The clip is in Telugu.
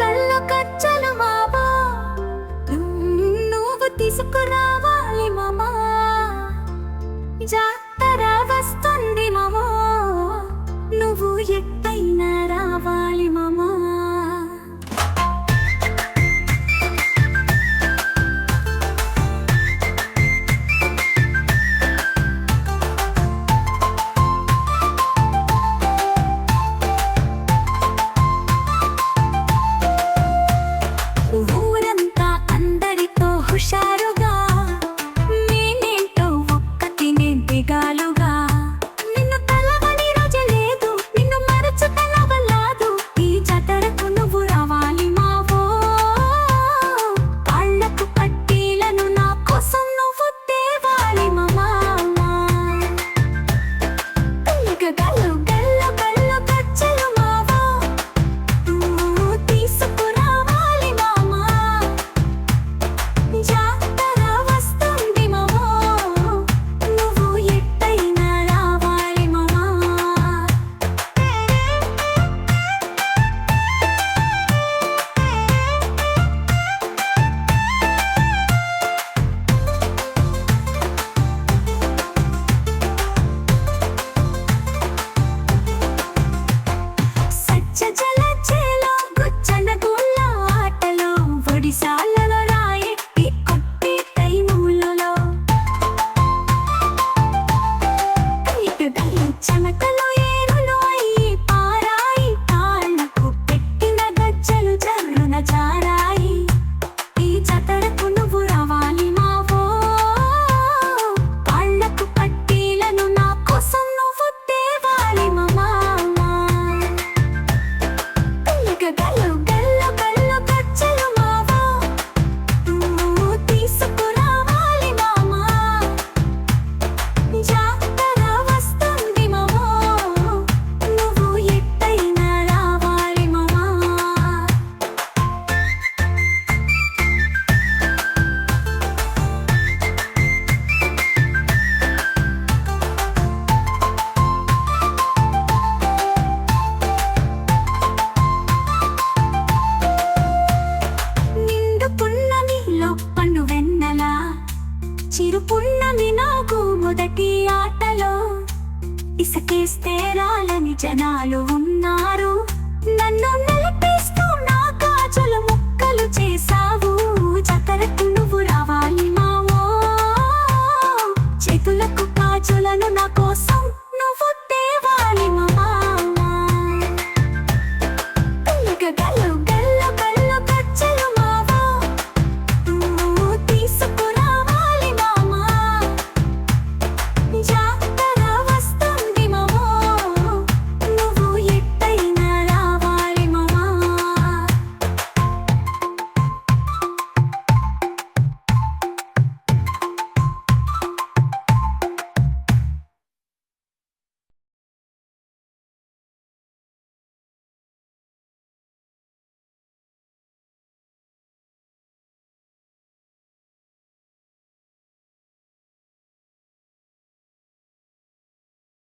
కళ్ళ కచ్చల మావా. నువ్వు తీసుకురావాలి మామా. జా చేస్తే రాలని జనాలు ఉన్నారు. నన్ను నిలిపేస్తూ నా కాజల ముక్కలు చేశావు. జతరకు నువ్వు రావాలి మావో. చేతులకు కాజలను నా కోసం